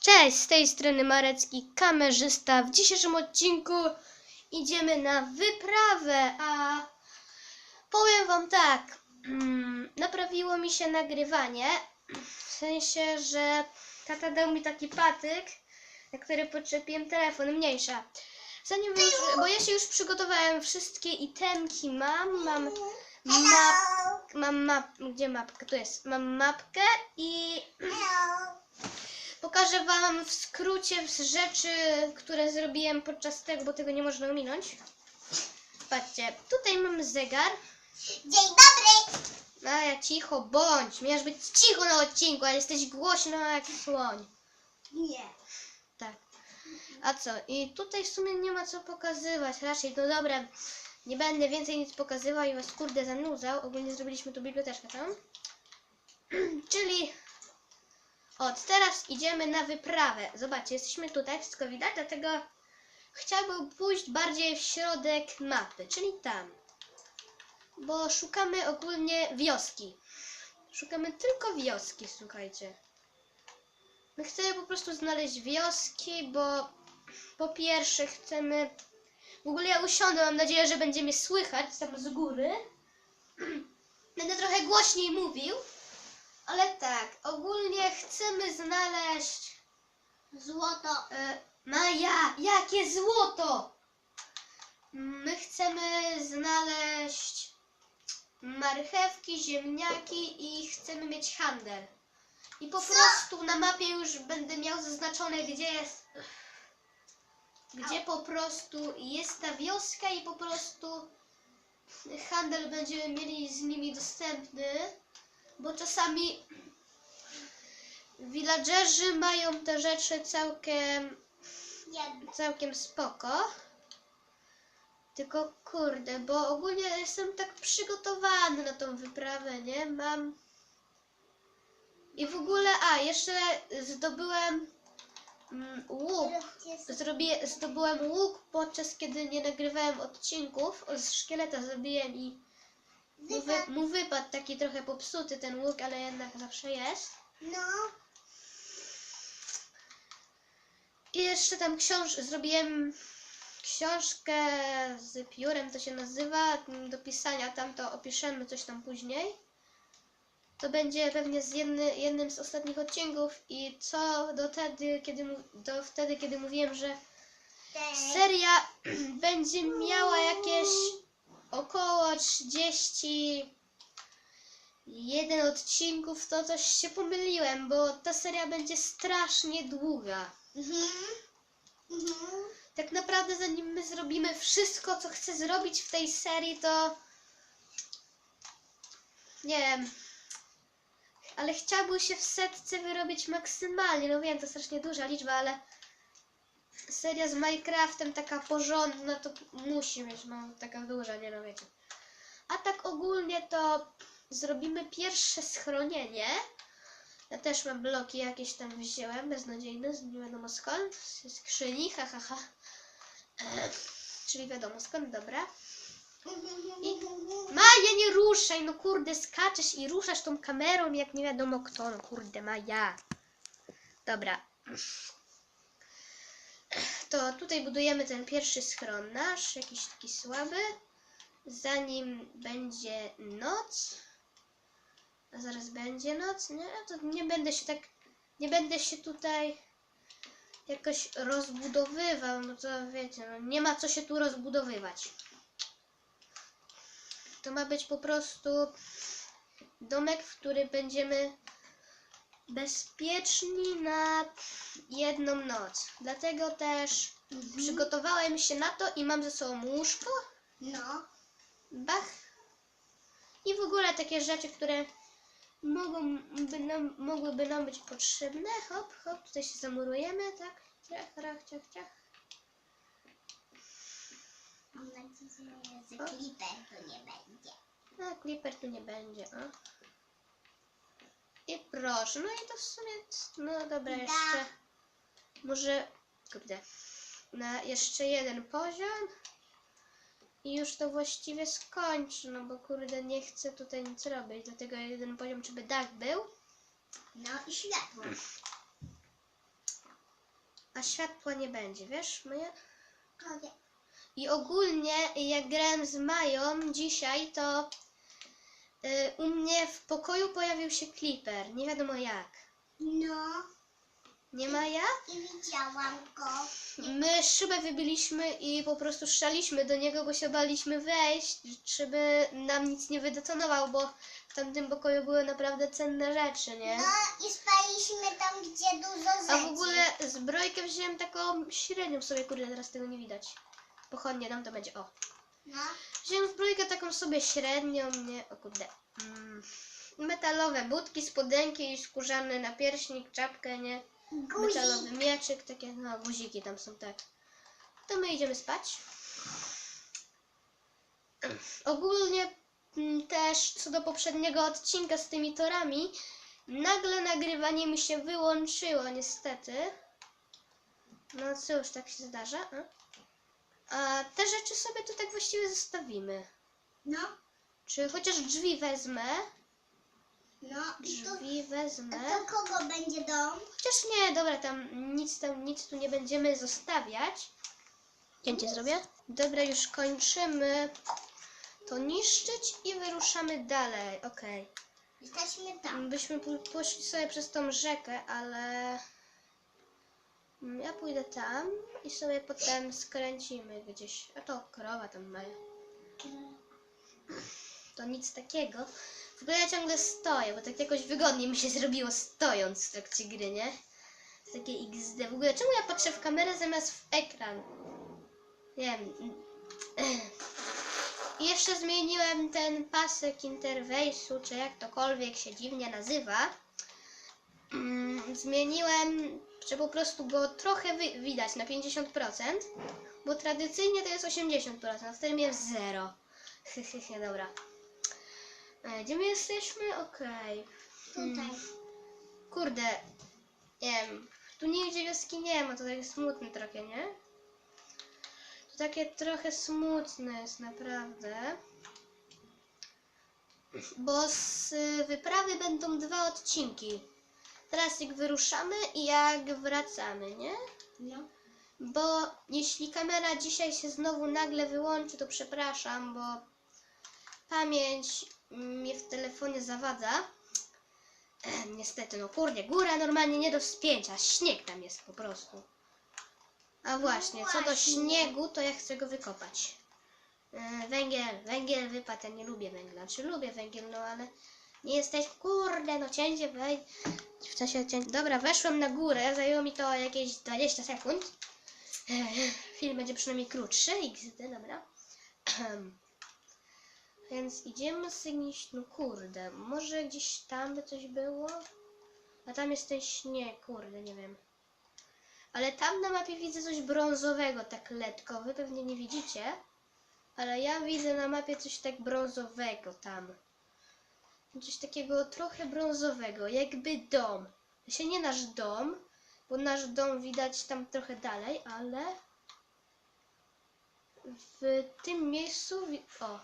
Cześć, z tej strony Marecki, kamerzysta. W dzisiejszym odcinku idziemy na wyprawę, a powiem wam tak, mm, naprawiło mi się nagrywanie, w sensie, że tata dał mi taki patyk, na który podczepiłem telefon, mniejsza. Zanim już, bo ja się już przygotowałem, wszystkie itemki mam, mam map, mam map, gdzie mapka, tu jest, mam mapkę i Pokażę Wam w skrócie z rzeczy, które zrobiłem podczas tego, bo tego nie można ominąć. Patrzcie, tutaj mam zegar. Dzień dobry! A ja cicho bądź. Miałeś być cicho na odcinku, ale jesteś głośno jak słoń. Nie. Tak. A co? I tutaj w sumie nie ma co pokazywać. Raczej, no dobra, nie będę więcej nic pokazywał i was kurde zanudzał. Ogólnie zrobiliśmy tu biblioteczkę tam. Czyli od teraz idziemy na wyprawę. Zobaczcie, jesteśmy tutaj, wszystko widać, dlatego chciałbym pójść bardziej w środek mapy, czyli tam. Bo szukamy ogólnie wioski. Szukamy tylko wioski, słuchajcie. My chcemy po prostu znaleźć wioski, bo po pierwsze chcemy. W ogóle ja usiądę, mam nadzieję, że będzie mnie słychać tam z góry. Będę trochę głośniej mówił, ale tak, ogólnie chcemy znaleźć. Złoto. E, Maja, jakie złoto! My chcemy znaleźć marchewki, ziemniaki i chcemy mieć handel. I po prostu na mapie już będę miał zaznaczone, gdzie jest. Gdzie po prostu jest ta wioska i po prostu handel będziemy mieli z nimi dostępny, bo czasami villagerzy mają te rzeczy całkiem całkiem spoko. Tylko kurde, bo ogólnie jestem tak przygotowany na tą wyprawę, nie? Mam. I w ogóle, a jeszcze zdobyłem mm, łuk. Zrobię, zdobyłem łuk podczas kiedy nie nagrywałem odcinków. Z szkieleta zrobiłem i mu, wy, mu wypadł taki trochę popsuty ten łuk, ale jednak zawsze jest. No. I jeszcze tam książ zrobiłem książkę z piórem, to się nazywa, do pisania, tam to opiszemy coś tam później. To będzie pewnie z jedny, jednym z ostatnich odcinków i co do wtedy, kiedy, do wtedy, kiedy mówiłem, że seria będzie miała jakieś około 31 odcinków, to coś się pomyliłem, bo ta seria będzie strasznie długa. Mhm. Mhm. Tak naprawdę, zanim my zrobimy wszystko, co chcę zrobić w tej serii, to. Nie wiem. Ale chciałbym się w setce wyrobić maksymalnie. No wiem, to strasznie duża liczba, ale. Seria z Minecraftem taka porządna, to musi mieć no, taka duża, nie no wiecie. A tak ogólnie to zrobimy pierwsze schronienie. Ja też mam bloki jakieś tam wziąłem, beznadziejne, nie wiadomo skąd, z skrzyni, ha, ha, ha. Czyli wiadomo skąd, dobra. Maja, nie ruszaj, no kurde, skaczesz i ruszasz tą kamerą jak nie wiadomo kto, no kurde, Maja. Dobra. To tutaj budujemy ten pierwszy schron nasz, jakiś taki słaby. Zanim będzie noc, a zaraz będzie noc, nie? To nie będę się tak, nie będę się tutaj jakoś rozbudowywał, no to wiecie, no nie ma co się tu rozbudowywać. To ma być po prostu domek, w którym będziemy bezpieczni na jedną noc. Dlatego też przygotowałem się na to i mam ze sobą łóżko, No. bach i w ogóle takie rzeczy, które mogą, by nam, mogłyby nam być potrzebne. Hop, hop, tutaj się zamurujemy, tak? Ciach, rach, ciach, ciach. Mam nadzieję, że kliper tu nie będzie. A, Clipper tu nie będzie, o. I proszę, no i to w sumie, no dobra, jeszcze, może, kurde, na jeszcze jeden poziom i już to właściwie skończę, no bo kurde, nie chcę tutaj nic robić, dlatego jeden poziom, żeby dach był. No i światło. a światła nie będzie, wiesz, Maja? Powie. I ogólnie, jak grałem z Mają dzisiaj, to y, u mnie w pokoju pojawił się Clipper. Nie wiadomo jak. No. Nie Maja? I widziałam go. My szybę wybiliśmy i po prostu szaliśmy do niego, bo się baliśmy wejść, żeby nam nic nie wydetonował, bo w tamtym pokoju były naprawdę cenne rzeczy, nie? No i spaliśmy tam, gdzie dużo rzeczy. A w ogóle zbrojkę wziąłem taką średnią sobie, kurde, teraz tego nie widać. Pochodnie nam to będzie, o. No. Wziąłem zbrojkę taką sobie średnią, nie, o kurde. Mm, metalowe budki, spodenki, skórzany napierśnik, czapkę, nie? Guzik. Metalowy mieczyk, takie, no guziki tam są, tak. To my idziemy spać. Ogólnie mm, też co do poprzedniego odcinka z tymi torami, nagle nagrywanie mi się wyłączyło niestety. No cóż, tak się zdarza. A, A te rzeczy sobie tu tak właściwie zostawimy. No. Czy chociaż drzwi wezmę? No. I tu, Drzwi wezmę. a to kogo będzie dom? Chociaż nie, dobra, tam nic tam, nic tu nie będziemy zostawiać. Cięcie zrobię? Dobra, już kończymy to niszczyć i wyruszamy dalej. Okej. Jesteśmy tam. Byśmy poszli sobie przez tą rzekę, ale ja pójdę tam i sobie potem skręcimy gdzieś. A to krowa tam mają. To nic takiego. W ogóle ja ciągle stoję, bo tak jakoś wygodniej mi się zrobiło stojąc w trakcie gry, nie? To XD. W ogóle czemu ja patrzę w kamerę zamiast w ekran? Nie wiem. I jeszcze zmieniłem ten pasek interfejsu, czy jak tokolwiek się dziwnie nazywa. Mm, Zmieniłem, że po prostu go trochę widać na 50%, bo tradycyjnie to jest 80%, a wtedy miałem 0. Hehehe, dobra. E, Gdzie my jesteśmy? Okej. Tutaj. Kurde, nie wiem, tu nigdzie wioski nie ma, to takie smutne trochę, nie? To takie trochę smutne jest naprawdę. Bo z wyprawy będą dwa odcinki. Teraz jak wyruszamy i jak wracamy, nie? No. Bo jeśli kamera dzisiaj się znowu nagle wyłączy, to przepraszam, bo pamięć mnie w telefonie zawadza. Ehm, niestety, no kurde, góra normalnie nie do wspięcia, śnieg tam jest po prostu. A właśnie, co do śniegu, to ja chcę go wykopać. E, węgiel, węgiel wypadł, ja nie lubię węgla. Czy lubię węgiel, no ale nie jesteś, kurde, no cięcie, wej. W czasie cięcia. Dobra, weszłem na górę, zajęło mi to jakieś 20 sekund. Film będzie przynajmniej krótszy, XD, dobra. Więc idziemy gdzieś, no kurde, może gdzieś tam by coś było? A tam jest ten śnieg, kurde, nie wiem. Ale tam na mapie widzę coś brązowego, tak letko. Wy pewnie nie widzicie, ale ja widzę na mapie coś tak brązowego tam. Coś takiego trochę brązowego, jakby dom. Się nie nasz dom, bo nasz dom widać tam trochę dalej, ale w tym miejscu, o,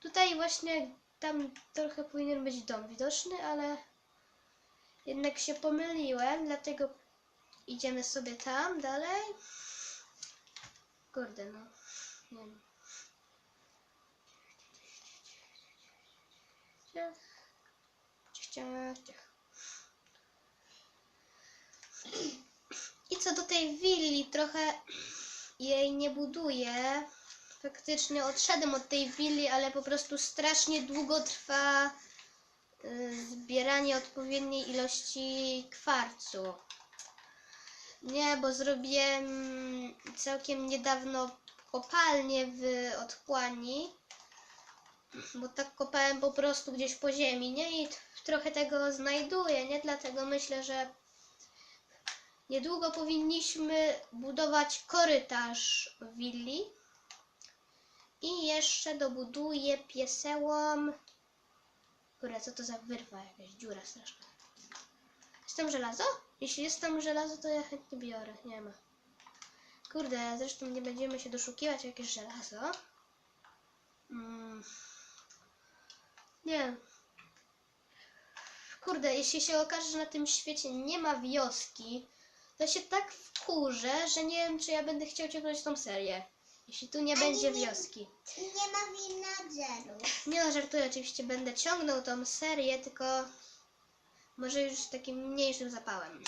tutaj właśnie tam trochę powinien być dom widoczny, ale jednak się pomyliłem, dlatego idziemy sobie tam dalej. Kurde, no, nie wiem. Ciach, ciach, ciach. I co do tej willi, trochę jej nie buduję. Faktycznie odszedłem od tej willi, ale po prostu strasznie długo trwa y, zbieranie odpowiedniej ilości kwarcu. Nie, bo zrobiłem całkiem niedawno kopalnię w otchłani, bo tak kopałem po prostu gdzieś po ziemi, nie? I trochę tego znajduję, nie? Dlatego myślę, że Niedługo powinniśmy budować korytarz willi. I jeszcze dobuduję piesełom. Kurde, co to za wyrwa, jakaś dziura straszna. Jest tam żelazo? Jeśli jest tam żelazo, to ja chętnie biorę. Nie ma. Kurde, zresztą nie będziemy się doszukiwać jakieś żelazo. Mm. Nie. Kurde, jeśli się okaże, że na tym świecie nie ma wioski, to się tak wkurzę, że nie wiem, czy ja będę chciał ciągnąć tą serię. Jeśli tu nie A będzie nie, wioski. I nie ma villagerów. Nie no, żartuję, oczywiście będę ciągnął tą serię, tylko może już z takim mniejszym zapałem.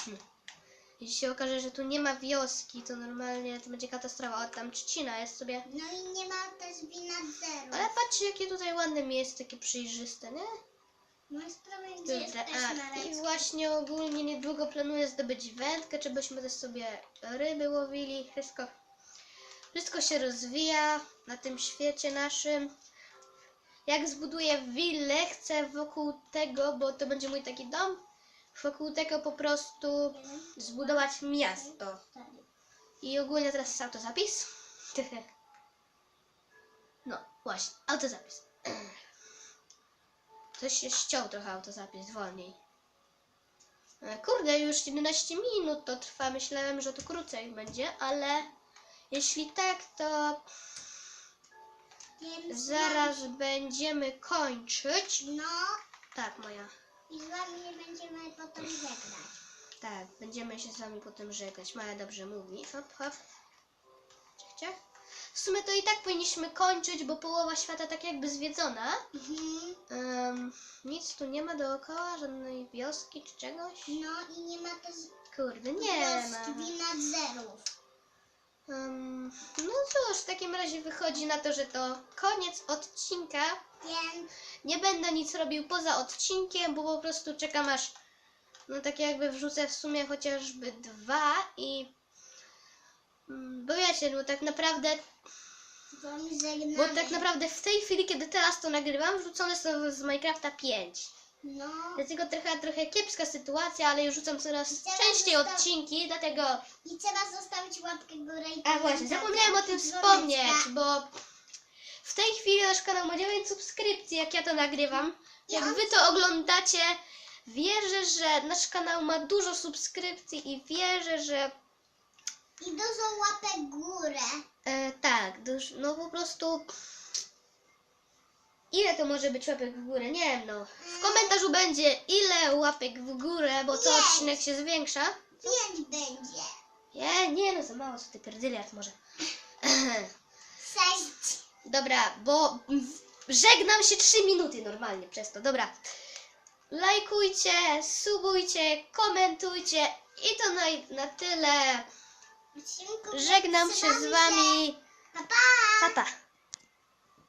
Jeśli się okaże, że tu nie ma wioski, to normalnie to będzie katastrofa. O, tam trzcina jest sobie. No i nie ma też villagerów. Ale patrzcie, jakie tutaj ładne miejsce, takie przejrzyste, nie? No i sprawa, gdzie Dobra, jesteśmy, a i właśnie ogólnie niedługo planuję zdobyć wędkę, czy byśmy też sobie ryby łowili. Wszystko, wszystko się rozwija na tym świecie naszym. Jak zbuduję willę, chcę wokół tego, bo to będzie mój taki dom, wokół tego po prostu zbudować miasto. I ogólnie teraz jest autozapis. No, właśnie, autozapis. Coś się ściął trochę autozapis, wolniej. E, Kurde, już 11 minut to trwa. Myślałem, że to krócej będzie, ale jeśli tak, to zaraz będziemy kończyć. No Tak, moja. I z wami będziemy potem żegnać. Tak, będziemy się z wami potem żegnać. Maja dobrze mówi. Hop, hop. Ciach, ciach. W sumie to i tak powinniśmy kończyć, bo połowa świata tak jakby zwiedzona. Mhm. Em, nic tu nie ma dookoła, żadnej wioski czy czegoś. No i nie ma też Kurde, nie ma. wioski villagerów. Um, no cóż, w takim razie wychodzi na to, że to koniec odcinka. Nie będę nic robił poza odcinkiem, bo po prostu czekam aż, no tak jakby wrzucę w sumie chociażby dwa i... mm, Bo wiecie, no tak naprawdę, bo tak naprawdę w tej chwili, kiedy teraz to nagrywam, wrzucone są z Minecrafta 5. No. Dlatego trochę, trochę kiepska sytuacja, ale już rzucam coraz częściej odcinki, dlatego... i trzeba zostawić łapkę w górę i A właśnie, zapomniałem o tym wspomnieć, bo w tej chwili nasz kanał ma 9 subskrypcji, jak ja to nagrywam. Jak Ja- wy to oglądacie, wierzę, że nasz kanał ma dużo subskrypcji i wierzę, że I dużo łapek w górę. e, tak, duż, no po prostu ile to może być łapek w górę, nie wiem no. W komentarzu będzie ile łapek w górę, bo co Pięć. odcinek się zwiększa. Pięć będzie. Nie, nie no, za mało, co ty pierdyliard może. Sześć. Dobra, bo żegnam się 3 minuty normalnie przez to. Dobra. Lajkujcie, subujcie, komentujcie i to na, na tyle. Żegnam się z wami. Pa, pa! Pa, pa.